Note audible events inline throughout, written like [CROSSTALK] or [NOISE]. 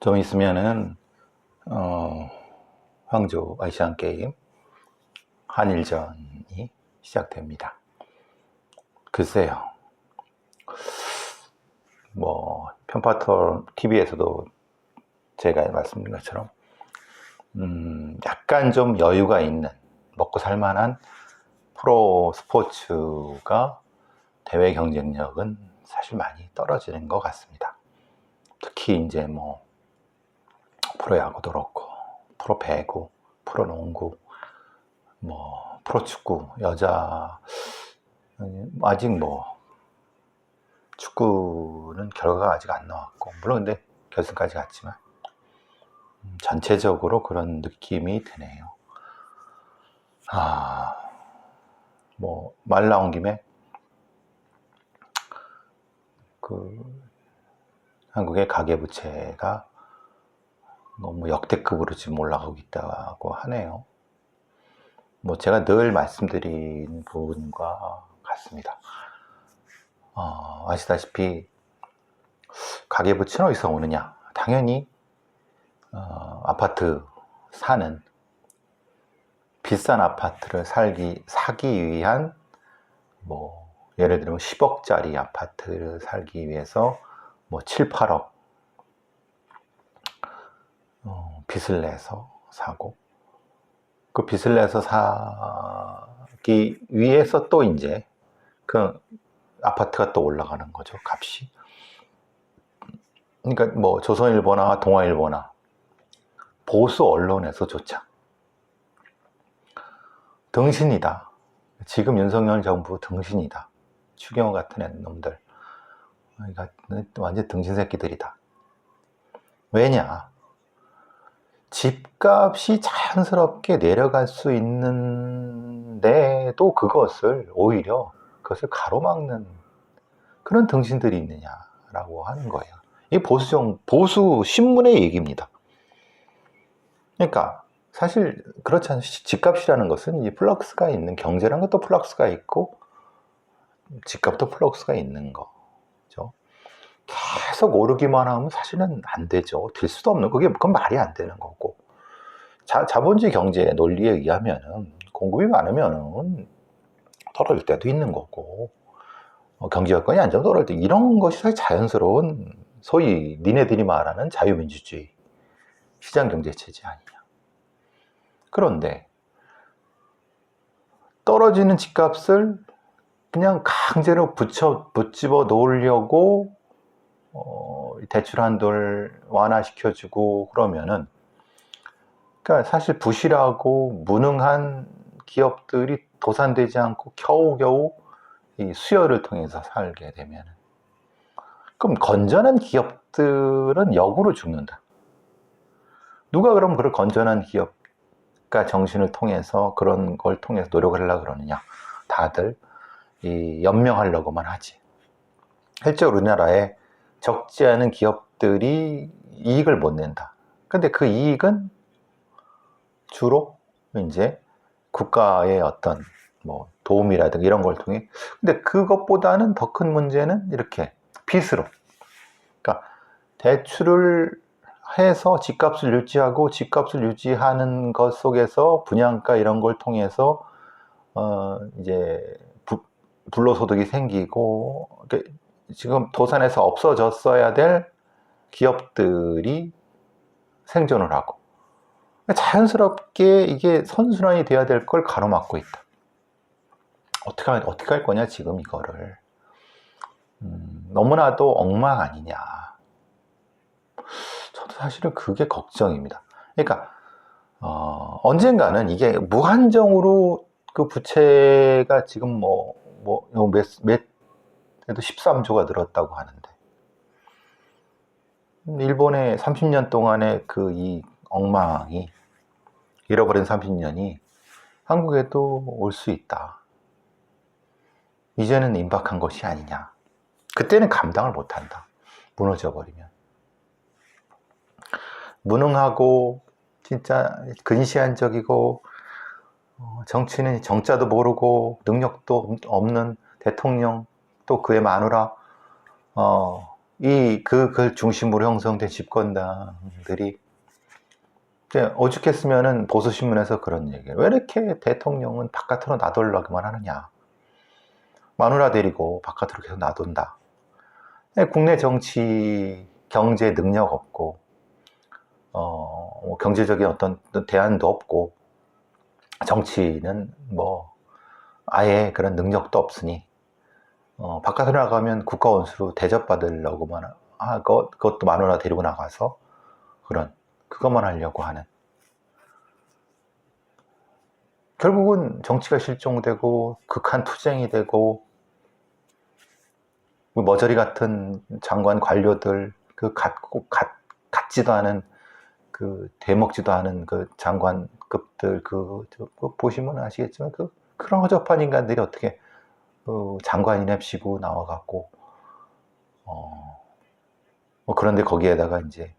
좀 있으면은 어, 황조 아시안 게임 한일전이 시작됩니다. 글쎄요. 뭐 편파터 TV에서도 제가 말씀드린 것처럼 음, 약간 좀 여유가 있는 먹고 살만한 프로 스포츠가 대회 경쟁력은 사실 많이 떨어지는 것 같습니다. 특히 이제 뭐 프로야구도 그렇고 프로 배구, 프로 농구, 뭐 프로 축구, 여자 아직 뭐 축구는 결과가 아직 안 나왔고 물론 근데 결승까지 갔지만 음, 전체적으로 그런 느낌이 드네요. 아, 뭐 말 나온 김에 그 한국의 가계부채가 너무 역대급으로 지금 올라가고 있다고 하네요. 뭐 제가 늘 말씀드린 부분과 같습니다. 어, 아시다시피 가계부채는 어디서 오느냐? 당연히 어, 아파트 사는 비싼 아파트를 살기 사기 위한 뭐 예를 들면 10억짜리 아파트를 살기 위해서 뭐 7, 8억 어, 빚을 내서 사고 그 빚을 내서 사기 위해서 또 이제 그 아파트가 또 올라가는 거죠 값이. 그러니까 뭐 조선일보나 동아일보나 보수 언론에서조차 등신이다. 지금 윤석열 정부 등신이다. 추경호 같은 놈들. 그러니까 완전 등신 새끼들이다. 왜냐 집값이 자연스럽게 내려갈 수 있는데도 그것을 오히려 그것을 가로막는 그런 등신들이 있느냐라고 하는 거예요. 이 보수정 보수 신문의 얘기입니다. 그러니까 사실 그렇지 않 집값이라는 것은 이 플럭스가 있는 경제라는 것도 플럭스가 있고 집값도 플럭스가 있는 거죠. 계속 오르기만 하면 사실은 안 되죠. 될 수도 없는 그게 그건 말이 안 되는 거고. 자, 자본주의 경제 논리에 의하면은 공급이 많으면은 떨어질 때도 있는 거고 어, 경제 여건이 안 좋으면 떨어질 때 이런 것이 사실 자연스러운 소위 니네들이 말하는 자유민주주의 시장 경제 체제 아니냐. 그런데 떨어지는 집값을 그냥 강제로 붙여 붙집어 놓으려고 어, 대출 한도를 완화시켜주고 그러면은 그러니까 사실 부실하고 무능한 기업들이 도산되지 않고 겨우겨우 이 수요를 통해서 살게 되면 그럼 건전한 기업들은 역으로 죽는다. 누가 그럼 그런 건전한 기업가 정신을 통해서 그런 걸 통해서 노력을 하려고 그러느냐? 다들 이 연명하려고만 하지. 실제로 우리나라에 적지 않은 기업들이 이익을 못 낸다. 근데 그 이익은 주로 이제 국가의 어떤 뭐 도움이라든가 이런 걸 통해 근데 그것보다는 더 큰 문제는 이렇게 빚으로 그러니까 대출을 해서 집값을 유지하고 집값을 유지하는 것 속에서 분양가 이런 걸 통해서 어 이제 부, 불로소득이 생기고 지금 도산에서 없어졌어야 될 기업들이 생존을 하고 자연스럽게 이게 선순환이 돼야 될 걸 가로막고 있다. 어떻게, 어떻게 할 거냐, 지금 이거를. 음, 너무나도 엉망 아니냐. 저도 사실은 그게 걱정입니다. 그러니까, 어, 언젠가는 이게 무한정으로 그 부채가 지금 뭐, 뭐, 몇, 몇, 그래도 13조가 늘었다고 하는데. 일본의 30년 동안의 그 이 엉망이 잃어버린 30년이 한국에도 올 수 있다. 이제는 임박한 것이 아니냐. 그때는 감당을 못한다. 무너져 버리면. 무능하고 진짜 근시안적이고 어, 정치는 정자도 모르고 능력도 없는 대통령 또 그의 마누라. 어, 이그그 중심으로 형성된 집권당들이 이제 오죽했으면은 보수 신문에서 그런 얘기를 왜 이렇게 대통령은 바깥으로 나돌라기만 하느냐. 마누라 데리고 바깥으로 계속 나돈다. 예, 국내 정치 경제 능력 없고 어, 뭐 경제적인 어떤 대안도 없고 정치는 뭐 아예 그런 능력도 없으니 어, 바깥으로 나가면 국가 원수로 대접받으려고만 하고 그것도 마누라 데리고 나가서 그런 그것만 하려고 하는. 결국은 정치가 실종되고 극한 투쟁이 되고 뭐 머저리 같은 장관 관료들 그 같고 같, 같지도 않은 그 대먹지도 않은 그 장관급들 그, 저, 그 보시면 아시겠지만 그 그런 허접한 인간들이 어떻게 그 장관이 냅시고 나와갖고 어, 뭐 그런데 거기에다가 이제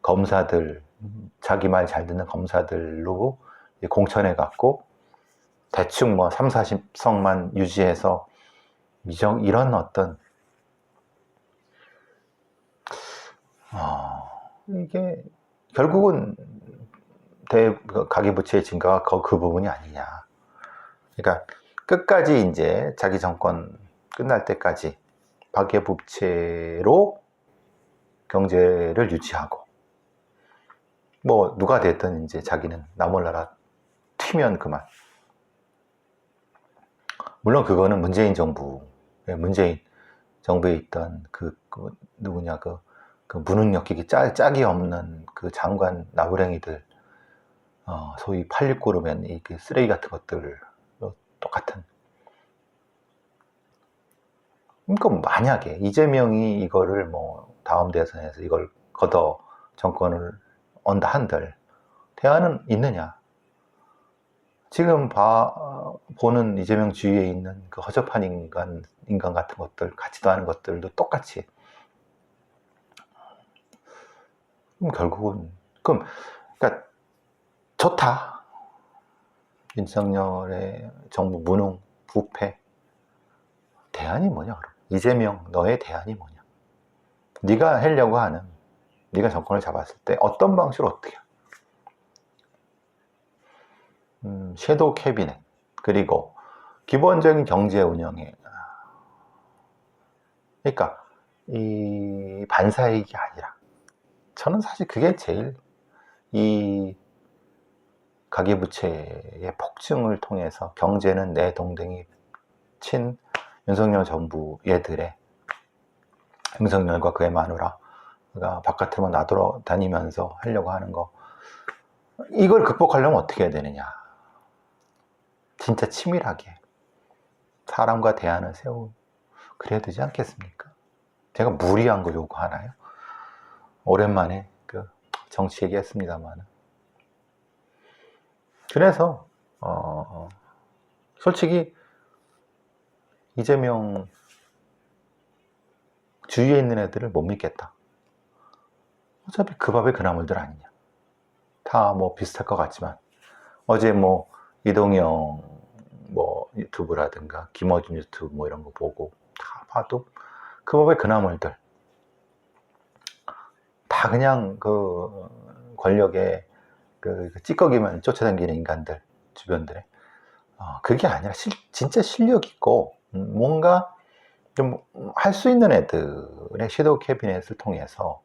검사들 자기 말 잘 듣는 검사들로 공천해 갖고 대충 뭐 3, 40석만 유지해서 미정 이런 어떤 어, 이게 결국은 대 가계부채의 증가가 그, 그 부분이 아니냐. 그러니까 끝까지 이제 자기 정권 끝날 때까지 가계부채로 경제를 유지하고 뭐 누가 됐든 이제 자기는 나 몰라라 튀면 그만. 물론 그거는 문재인 정부, 문재인 정부에 있던 그, 그 누구냐 그, 그 무능력기기 짝, 짝이 없는 그 장관 나부랭이들 어, 소위 869르면 이그 쓰레기 같은 것들 똑같은. 그러니까 만약에 이재명이 이거를 뭐 다음 대선에서 이걸 걷어 정권을 언다 한들 대안은 있느냐? 지금 봐, 보는 이재명 주위에 있는 그 허접한 인간, 인간 같은 것들, 같지도 않은 것들도 똑같이. 그럼 결국은, 그럼, 그러니까, 좋다. 윤석열의 정부 무능, 부패. 대안이 뭐냐, 그럼? 이재명, 너의 대안이 뭐냐? 네가 하려고 하는, 네가 정권을 잡았을 때 어떤 방식으로 어떻게 음, 섀도우 캐비넷 그리고 기본적인 경제 운영에 그러니까 이 반사이익이 아니라 저는 사실 그게 제일 이 가계부채의 폭증을 통해서 경제는 내 동댕이 친 윤석열 정부 얘들의 윤석열과 그의 마누라가 바깥으로만 나돌아 다니면서 하려고 하는 거 이걸 극복하려면 어떻게 해야 되느냐 진짜 치밀하게 사람과 대안을 세우 그래야 되지 않겠습니까? 제가 무리한 거 요구하나요? 오랜만에 그 정치 얘기했습니다만 그래서 어, 솔직히 이재명 주위에 있는 애들을 못 믿겠다. 어차피 그 밥에 그 나물들 아니냐. 다 뭐 비슷할 것 같지만 어제 뭐 이동영 뭐 유튜브라든가 김어준 유튜브 뭐 이런 거 보고 다 봐도 그 법의 그나물들 다 그냥 그 권력의 그 찌꺼기만 쫓아다니는 인간들 주변들에. 어, 그게 아니라 실, 진짜 실력 있고 음, 뭔가 좀 할 수 있는 애들의 섀도우 캐비넷을 통해서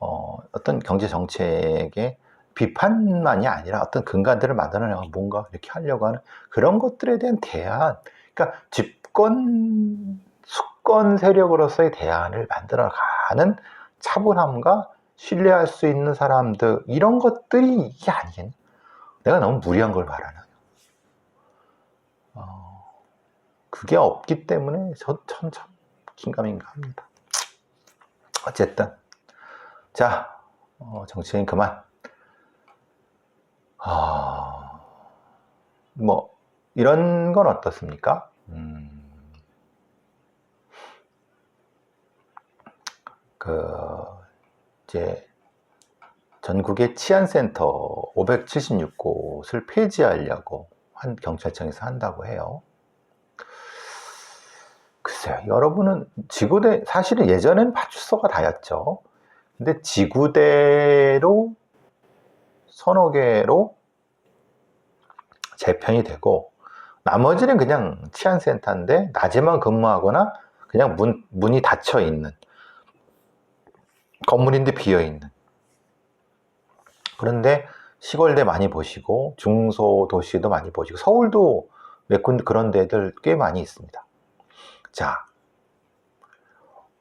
어, 어떤 경제 정책에 비판만이 아니라 어떤 근간들을 만들어내고 뭔가 이렇게 하려고 하는 그런 것들에 대한 대안, 그러니까 집권, 수권 세력으로서의 대안을 만들어가는 차분함과 신뢰할 수 있는 사람들, 이런 것들이 이게 아니겠냐? 내가 너무 무리한 걸 말하나? 어, 그게 없기 때문에 저, 참, 참, 긴가민가 합니다. 어쨌든. 자, 어, 정치인 그만. 아, 뭐, 이런 건 어떻습니까? 음, 그, 이제, 전국의 치안센터 576곳을 폐지하려고 한 경찰청에서 한다고 해요. 글쎄요, 여러분은 지구대, 사실은 예전엔 파출소가 다였죠. 근데 지구대로 서너 개로 재편이 되고, 나머지는 그냥 치안센터인데, 낮에만 근무하거나, 그냥 문, 문이 닫혀 있는, 건물인데 비어 있는. 그런데 시골대 많이 보시고, 중소도시도 많이 보시고, 서울도 몇 군데 그런 데들 꽤 많이 있습니다. 자,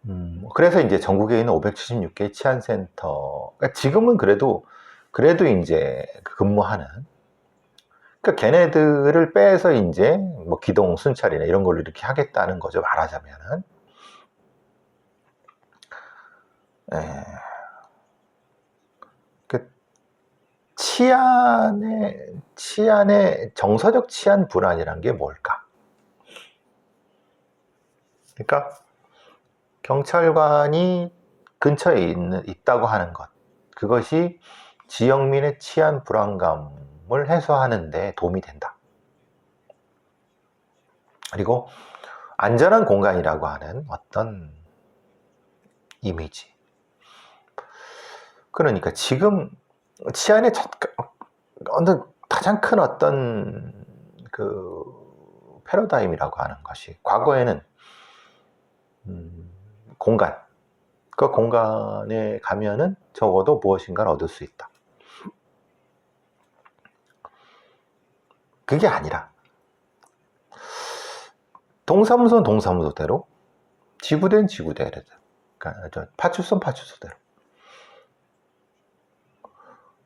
음, 그래서 이제 전국에 있는 576개 치안센터, 그러니까 지금은 그래도, 그래도 이제 근무하는, 그러니까 걔네들을 빼서 이제 뭐 기동 순찰이나 이런 걸로 이렇게 하겠다는 거죠. 말하자면은. 에, 그 치안의, 치안의 정서적 치안 불안이란 게 뭘까? 그러니까 경찰관이 근처에 있는, 있다고 하는 것. 그것이 지역민의 치안 불안감을 해소하는데 도움이 된다. 그리고 안전한 공간이라고 하는 어떤 이미지. 그러니까 지금 치안의 첫, 어떤 가장 큰 어떤 그 패러다임이라고 하는 것이 과거에는 음, 공간. 그 공간에 가면은 적어도 무엇인가를 얻을 수 있다. 그게 아니라 동사무소는 동사무소대로 지구대는 지구대로 그러니까 저 파출소는 파출소대로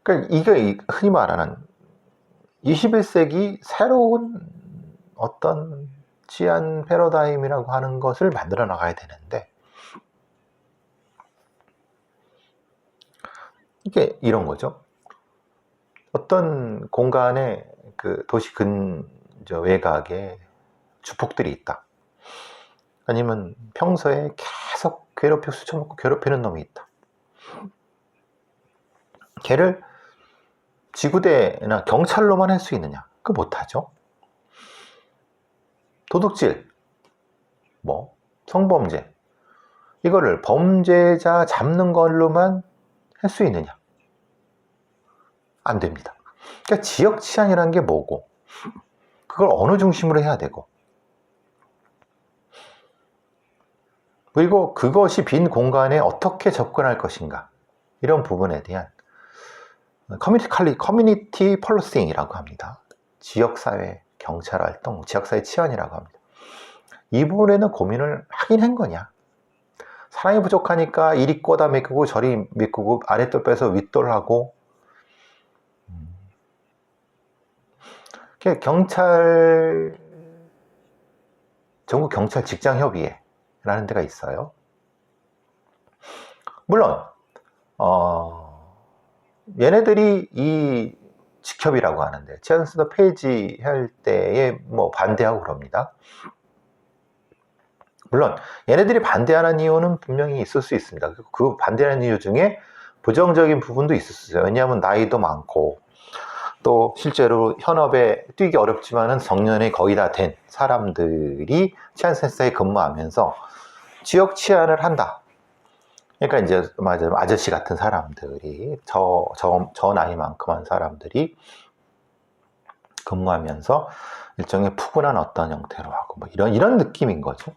그러니까 이게 흔히 말하는 21세기 새로운 어떤 치안 패러다임이라고 하는 것을 만들어 나가야 되는데 이게 이런 거죠. 어떤 공간에 그 도시 근저 외곽에 주폭들이 있다. 아니면 평소에 계속 괴롭혀 수쳐먹고 괴롭히는 놈이 있다. 걔를 지구대나 경찰로만 할 수 있느냐? 그 못하죠. 도둑질, 뭐, 성범죄. 이거를 범죄자 잡는 걸로만 할 수 있느냐? 안 됩니다. 그러니까 지역 치안이라는 게 뭐고, 그걸 어느 중심으로 해야 되고, 그리고 그것이 빈 공간에 어떻게 접근할 것인가, 이런 부분에 대한 커뮤니티 칼리, 커뮤니티 폴러싱이라고 합니다. 지역사회 경찰 활동, 지역사회 치안이라고 합니다. 이 부분에는 고민을 하긴 한 거냐? 사람이 부족하니까 이리 꼬다 메꾸고 저리 메꾸고 아랫돌 빼서 윗돌 하고 음. 경찰 전국 경찰 직장 협의회라는 데가 있어요. 물론 어, 얘네들이 이 직협이라고 하는데 치안센터 폐지할 때에 뭐 반대하고 그럽니다. 물론 얘네들이 반대하는 이유는 분명히 있을 수 있습니다. 그 반대하는 이유 중에 부정적인 부분도 있어요. 왜냐하면 나이도 많고 또 실제로 현업에 뛰기 어렵지만은 정년이 거의 다 된 사람들이 치안센터에 근무하면서 지역 치안을 한다. 그러니까 이제 맞아 아저씨 같은 사람들이 저, 저, 저 나이만큼 한 사람들이 근무하면서 일종의 푸근한 어떤 형태로 하고 뭐 이런 이런 느낌인 거죠.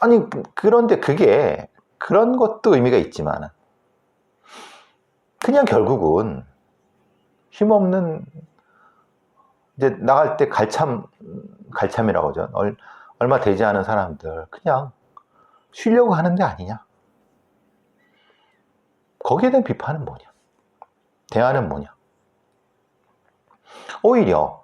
아니 그런데 그게 그런 것도 의미가 있지만 그냥 결국은 힘없는 이제 나갈 때 갈참 갈참이라고 하죠. 얼마 되지 않은 사람들 그냥 쉬려고 하는 데 아니냐? 거기에 대한 비판은 뭐냐? 대안은 뭐냐? 오히려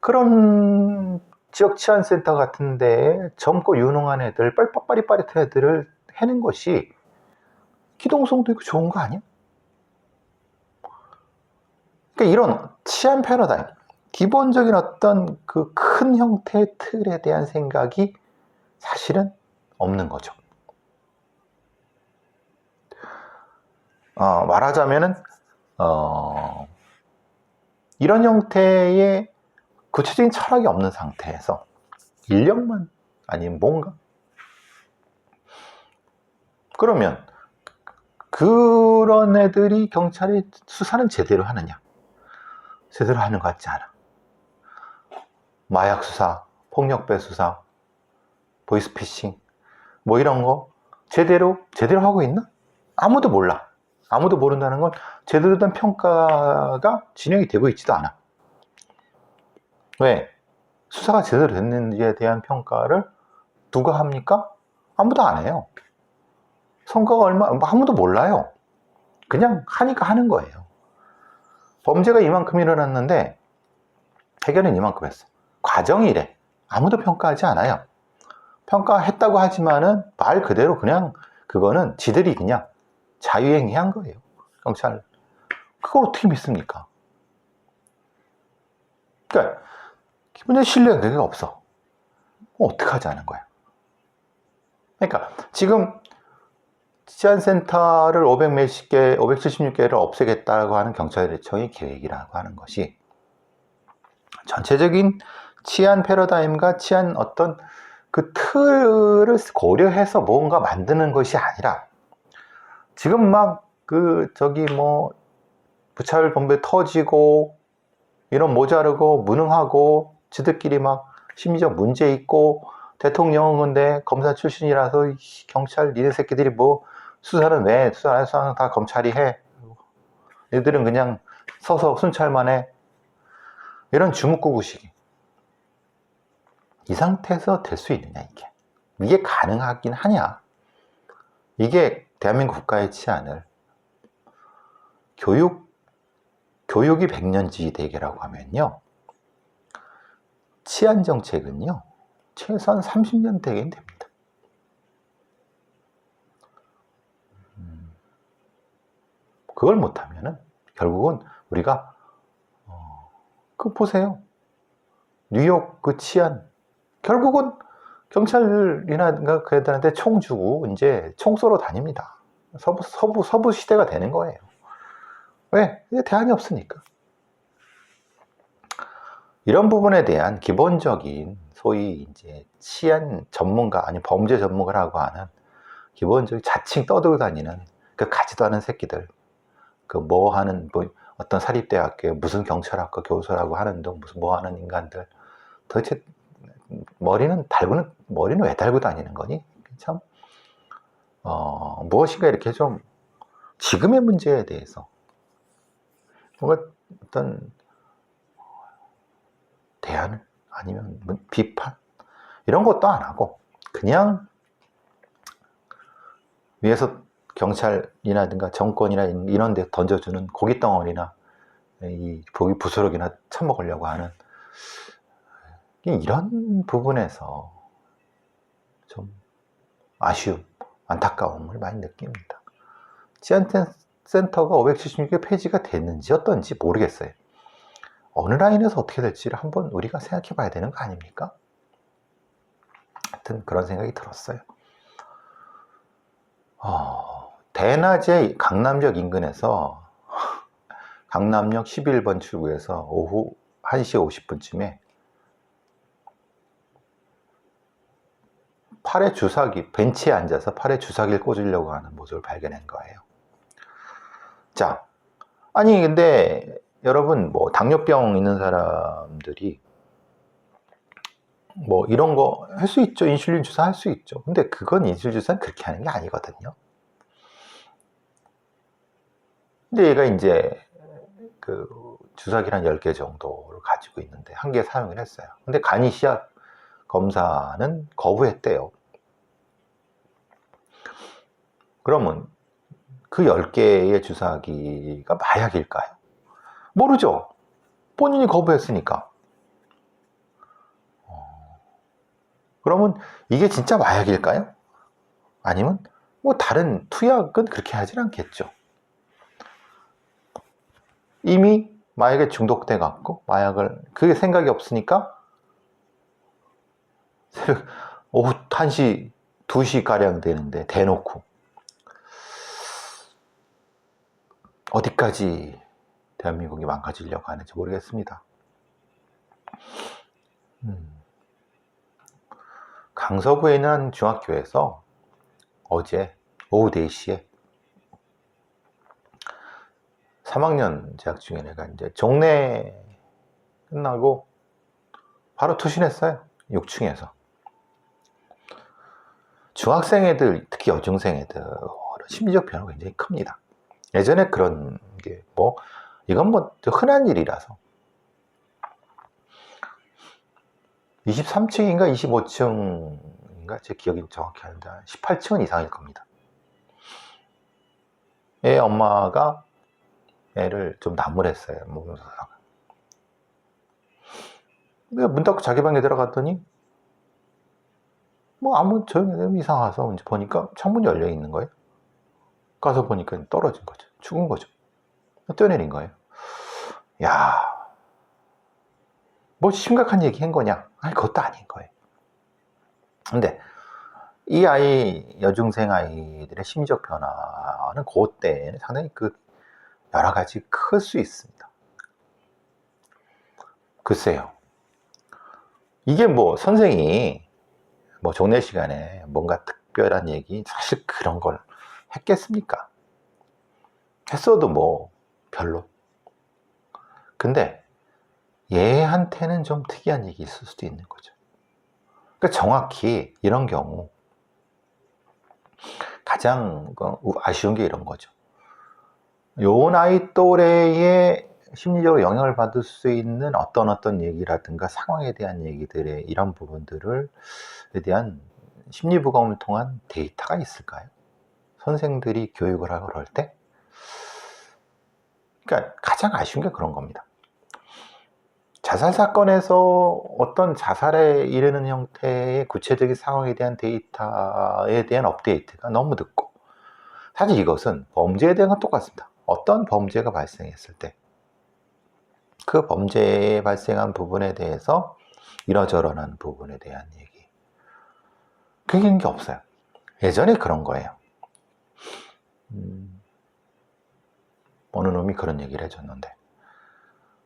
그런 지역 치안센터 같은데 젊고 유능한 애들, 뻘빡빠리빠릿한 애들을 해는 것이 기동성도 있고 좋은 거 아니야? 그러니까 이런 치안 패러다임, 기본적인 어떤 그 큰 형태의 틀에 대한 생각이 사실은 없는 거죠. 어, 말하자면은 어, 이런 형태의 구체적인 철학이 없는 상태에서 인력만 아니면 뭔가? 그러면 그런 애들이 경찰이 수사는 제대로 하느냐? 제대로 하는 것 같지 않아. 마약 수사, 폭력배 수사, 보이스피싱, 뭐 이런 거 제대로 제대로 하고 있나? 아무도 몰라. 아무도 모른다는 건 제대로 된 평가가 진행이 되고 있지도 않아. 왜? 수사가 제대로 됐는지에 대한 평가를 누가 합니까? 아무도 안 해요. 성과가 얼마, 뭐 아무도 몰라요. 그냥 하니까 하는 거예요. 범죄가 이만큼 일어났는데 해결은 이만큼 했어. 과정이 이래. 아무도 평가하지 않아요. 평가했다고 하지만은 말 그대로 그냥 그거는 지들이 그냥 자유행위 한 거예요. 경찰. 그걸 어떻게 믿습니까? 그러니까 기본적인 신뢰가 없어. 어떡하자는 거야. 그러니까 지금 치안센터를 500 몇십 개, 576개를 없애겠다고 하는 경찰대청의 계획이라고 하는 것이 전체적인 치안 패러다임과 치안 어떤 그 틀을 고려해서 뭔가 만드는 것이 아니라 지금 막 그 저기 뭐 부차별 범죄 터지고 이런 모자르고 무능하고 지들끼리 막 심리적 문제 있고 대통령은 근데 검사 출신이라서 이 경찰 니네 새끼들이 뭐 수사는 왜 수사는 수사는 다 검찰이 해. 얘들은 그냥 서서 순찰만 해. 이런 주먹구구식이 이 상태에서 될 수 있느냐 이게? 이게 가능하긴 하냐? 이게 대한민국 국가의 치안을 교육 교육이 백년지 대계라고 하면요. 치안 정책은요 최소한 30년 대계는 됩니다. 음, 그걸 못하면은 결국은 우리가 어, 그 보세요. 뉴욕 그 치안 결국은 경찰이나 그 애들한테 총 주고 이제 총 쏘러 다닙니다. 서부, 서부, 서부 시대가 되는 거예요. 왜? 대안이 없으니까. 이런 부분에 대한 기본적인 소위 이제 치안 전문가 아니 범죄 전문가라고 하는 기본적인 자칭 떠들고 다니는 그 가지도 않은 새끼들 그 뭐 하는 뭐 어떤 사립대학교에 무슨 경찰학과 교수라고 하는 등 무슨 뭐 하는 인간들 도대체 머리는 달고는 머리는 왜 달고 다니는 거니? 참 어, 무엇인가 이렇게 좀 지금의 문제에 대해서 뭔가 어떤 대안을 아니면 뭐 비판 이런 것도 안 하고 그냥 위에서 경찰이라든가 정권이나 이런 데 던져주는 고기 덩어리나 이 고기 부스러기나 처먹으려고 하는 이런 부분에서 좀 아쉬움, 안타까움을 많이 느낍니다. 치안센터가 576개 폐지가 됐는지 어떤지 모르겠어요. 어느 라인에서 어떻게 될지를 한번 우리가 생각해 봐야 되는 거 아닙니까? 하여튼 그런 생각이 들었어요. 어, 대낮에 강남역 인근에서 [LAUGHS] 강남역 11번 출구에서 오후 1시 50분쯤에 팔에 주사기, 벤치에 앉아서 팔에 주사기를 꽂으려고 하는 모습을 발견한 거예요. 자, 아니, 근데 여러분, 뭐, 당뇨병 있는 사람들이 뭐, 이런 거 할 수 있죠. 인슐린 주사 할 수 있죠. 근데 그건 인슐린 주사는 그렇게 하는 게 아니거든요. 근데 얘가 이제 그 주사기를 한 10개 정도를 가지고 있는데 한 개 사용을 했어요. 근데 간이 시약 검사는 거부했대요. 그러면 그 10개의 주사기가 마약일까요? 모르죠. 본인이 거부했으니까. 어, 그러면 이게 진짜 마약일까요? 아니면 뭐 다른 투약은 그렇게 하진 않겠죠. 이미 마약에 중독돼 갖고 마약을 그게 생각이 없으니까 새벽 오후 1시, 2시 가량 되는데 대놓고 어디까지 대한민국이 망가지려고 하는지 모르겠습니다. 음. 강서구에 있는 한 중학교에서 어제 오후 4시에 3학년 재학 중인 애가 이제 종례 끝나고 바로 투신했어요. 6층에서. 중학생 애들, 특히 여중생 애들, 심리적 변화가 굉장히 큽니다. 예전에 그런 게 뭐, 이건 뭐 흔한 일이라서. 23층인가 25층인가 제 기억이 정확히 안 나는데 18층은 이상일 겁니다. 애 엄마가 애를 좀 나무랬어요. 몸소사가. 문 닫고 자기 방에 들어갔더니 뭐 아무 조용히 되면 이상해서 이제 보니까 창문이 열려 있는 거예요. 가서 보니까 떨어진 거죠. 죽은 거죠. 뛰어내린 거예요. 야, 뭐 심각한 얘기 한 거냐? 아니, 그것도 아닌 거예요. 근데 이 아이, 여중생 아이들의 심리적 변화는 그때는 상당히 그 여러 가지 클 수 있습니다. 글쎄요. 이게 뭐 선생이 뭐 종례 시간에 뭔가 특별한 얘기 사실 그런 걸 했겠습니까? 했어도 뭐 별로. 근데 얘한테는 좀 특이한 얘기 있을 수도 있는 거죠. 그러니까 정확히 이런 경우 가장 그 아쉬운 게 이런 거죠. 요 나이 또래의 심리적으로 영향을 받을 수 있는 어떤 어떤 얘기라든가 상황에 대한 얘기들의 이런 부분들을 에 대한 심리부검을 통한 데이터가 있을까요? 선생들이 교육을 하고 그럴 때? 그러니까 가장 아쉬운 게 그런 겁니다. 자살 사건에서 어떤 자살에 이르는 형태의 구체적인 상황에 대한 데이터에 대한 업데이트가 너무 늦고 사실 이것은 범죄에 대한 건 똑같습니다. 어떤 범죄가 발생했을 때 그 범죄에 발생한 부분에 대해서 이러저러한 부분에 대한 얘기 그게 게 없어요. 예전에 그런 거예요. 음, 어느 놈이 그런 얘기를 해줬는데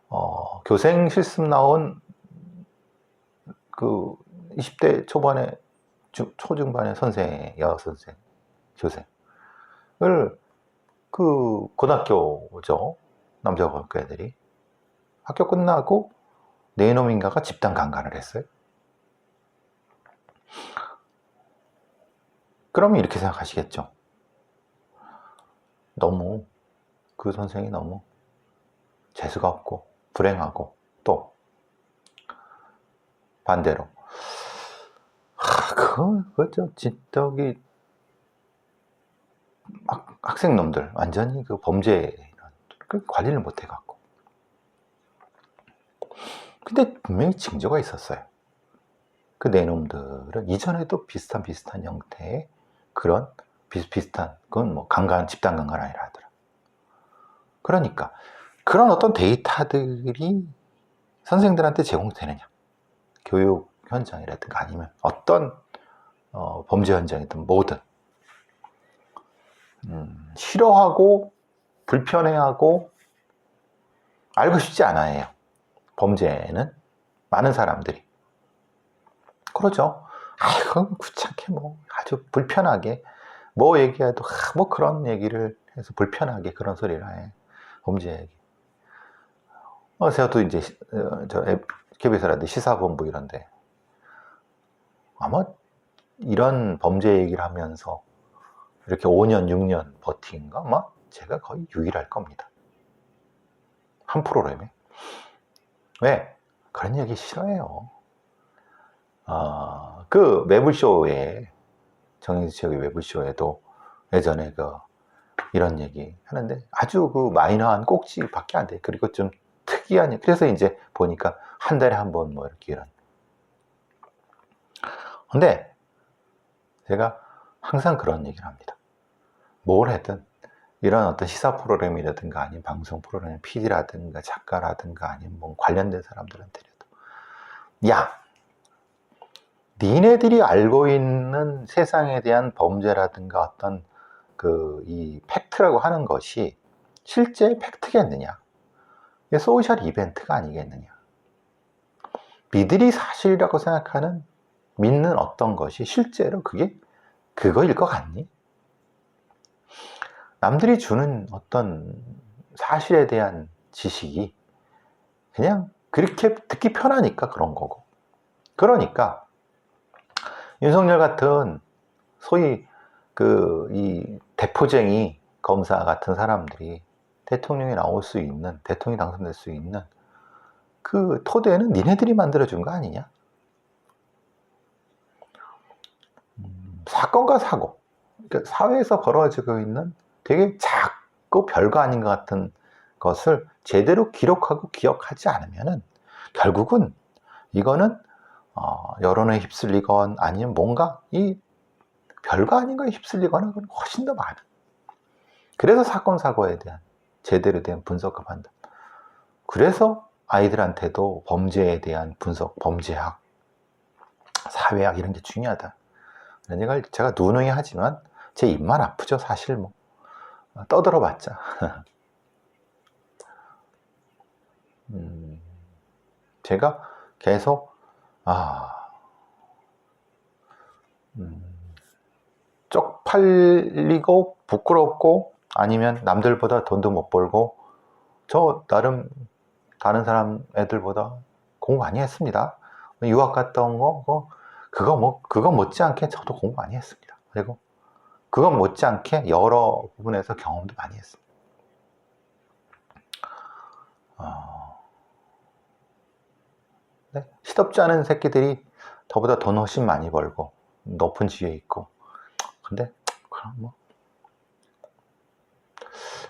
어, 교생 실습 나온 그 20대 초반에 주, 초중반의 선생, 여선생, 교생을 그 고등학교죠. 남자 고등학교 애들이 학교 끝나고 네 놈인가가 집단 강간을 했어요. 그러면 이렇게 생각하시겠죠. 너무 그 선생이 너무 재수가 없고 불행하고 또 반대로. 하, 그거 그죠 저기 학, 학생 놈들 완전히 그 범죄 그 관리를 못 해 갖고. 근데 분명히 징조가 있었어요. 그 내놈들은 이전에도 비슷한 비슷한 형태의 그런 비슷비슷한 그건 뭐 강간 집단 강간 아니라 하더라 그러니까 그런 어떤 데이터들이 선생들한테 제공되느냐 교육 현장이라든가 아니면 어떤 어, 범죄 현장이든 뭐든 음, 싫어하고 불편해하고 알고 싶지 않아요. 범죄는 많은 사람들이 그러죠. 아이고 귀찮게 뭐 아주 불편하게 뭐 얘기해도 아, 뭐 그런 얘기를 해서 불편하게 그런 소리를 해 범죄 얘기. 어, 제가 또 이제 어, 저 KBS라도 시사본부 이런데 아마 이런 범죄 얘기를 하면서 이렇게 5년, 6년 버틴 거 아마 제가 거의 유일할 겁니다. 한 프로그램에. 왜? 그런 얘기 싫어해요. 어, 그 매불쇼에, 정인수 지역의 매불쇼에도 예전에 그 이런 얘기 하는데 아주 그 마이너한 꼭지밖에 안 돼. 그리고 좀 특이한, 그래서 이제 보니까 한 달에 한 번 뭐 이렇게 이런. 근데 제가 항상 그런 얘기를 합니다. 뭘 하든 이런 어떤 시사 프로그램이라든가 아니면 방송 프로그램 PD라든가 작가라든가 아니면 뭐 관련된 사람들한테라도 야 니네들이 알고 있는 세상에 대한 범죄라든가 어떤 그 이 팩트라고 하는 것이 실제 팩트겠느냐 소셜 이벤트가 아니겠느냐 니들이 사실이라고 생각하는 믿는 어떤 것이 실제로 그게 그거일 것 같니? 남들이 주는 어떤 사실에 대한 지식이 그냥 그렇게 듣기 편하니까 그런 거고. 그러니까 윤석열 같은 소위 그 이 대포쟁이 검사 같은 사람들이 대통령이 나올 수 있는 대통령이 당선될 수 있는 그 토대는 니네들이 만들어준 거 아니냐? 음, 사건과 사고, 그러니까 사회에서 벌어지고 있는 되게 작고 별거 아닌 것 같은 것을 제대로 기록하고 기억하지 않으면은 결국은 이거는 어, 여론에 휩쓸리건 아니면 뭔가 이 별거 아닌 거에 휩쓸리거나 그건 훨씬 더 많은. 그래서 사건 사고에 대한 제대로 된 분석과 판단. 그래서 아이들한테도 범죄에 대한 분석, 범죄학, 사회학 이런 게 중요하다. 이런 얘기를 제가 누누이 하지만 제 입만 아프죠, 사실 뭐. 떠들어봤자. [LAUGHS] 음, 제가 계속, 아, 음, 쪽팔리고 부끄럽고 아니면 남들보다 돈도 못 벌고 저 나름 다른 사람 애들보다 공부 많이 했습니다. 유학 갔다 온 거, 뭐, 그거 뭐, 그거 못지않게 저도 공부 많이 했습니다. 그리고 그건 못지않게 여러 부분에서 경험도 많이 했습니다. 어... 네? 시덥지 않은 새끼들이 저보다 돈 훨씬 많이 벌고 높은 지위에 있고 근데 그럼 뭐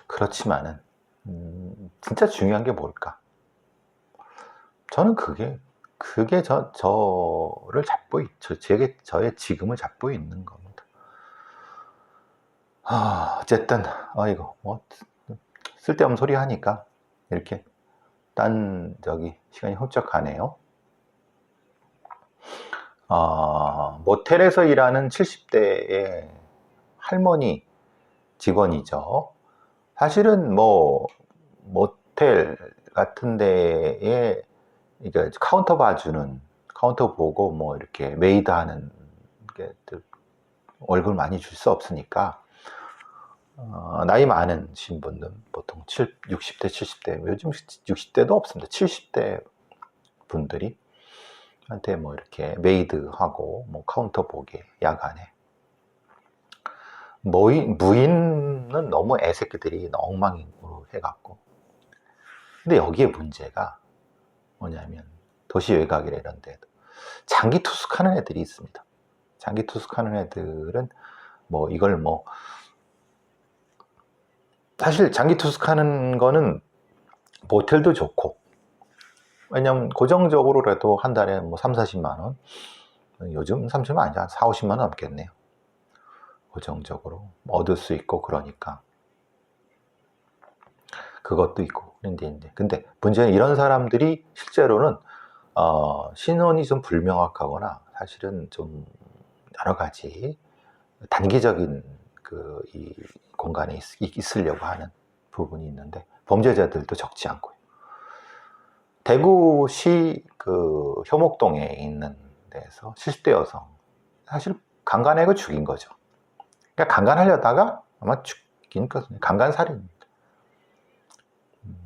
그렇지만은 음, 진짜 중요한 게 뭘까? 저는 그게 그게 저 저를 잡고 있, 저 제게 저의 지금을 잡고 있는 겁니다. 아, 어쨌든 아이고 뭐 쓸데없는 소리 하니까 이렇게 딴 저기 시간이 훌쩍 가네요. 어, 모텔에서 일하는 70대의 할머니 직원이죠. 사실은 뭐 모텔 같은 데에 그러니까 카운터 봐주는 카운터 보고 뭐 이렇게 메이드 하는 게 월급 많이 줄 수 없으니까 어, 나이 많은 신분들 보통 7, 60대 70대 요즘 60대도 없습니다 70대 분들이 한테 뭐 이렇게 메이드하고 뭐 카운터 보게 야간에. 모인, 무인은 너무 애새끼들이 엉망으로 해갖고. 근데 여기에 문제가 뭐냐면 도시 외곽이라 이런 데도 장기 투숙하는 애들이 있습니다. 장기 투숙하는 애들은 뭐 이걸 뭐 사실 장기 투숙하는 거는 모텔도 좋고 왜냐면 고정적으로라도 한 달에 뭐 3, 40만 원? 요즘 30만 원 아니잖아 4, 50만 원 넘겠네요. 고정적으로. 얻을 수 있고 그러니까. 그것도 있고. 이제 근데 문제는 이런 사람들이 실제로는 어, 신원이 좀 불명확하거나 사실은 좀 여러 가지 단기적인 그 이 공간에 있, 있으려고 하는 부분이 있는데 범죄자들도 적지 않고요. 대구시 그 효목동에 있는 데서 70대 여성 사실 강간해고 죽인 거죠. 그러니까 강간하려다가 아마 죽긴 거든요. 강간 살인입니다. 음,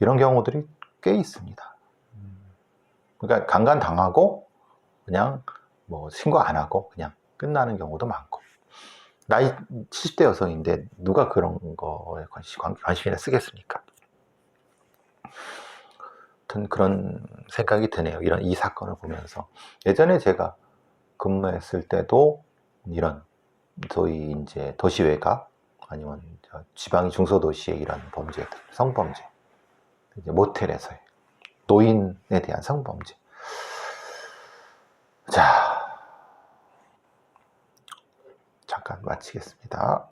이런 경우들이 꽤 있습니다. 음, 그러니까 강간 당하고 그냥 뭐 신고 안 하고 그냥 끝나는 경우도 많고 나이 70대 여성인데 누가 그런 거에 관심, 관심이나 쓰겠습니까? 하여튼 그런 생각이 드네요. 이런 이 사건을 보면서 예전에 제가 근무했을 때도 이런 소위 이제 도시 외곽 아니면 지방의 중소도시의 이런 범죄들, 성범죄, 모텔에서의 노인에 대한 성범죄. 자, 잠깐 마치겠습니다.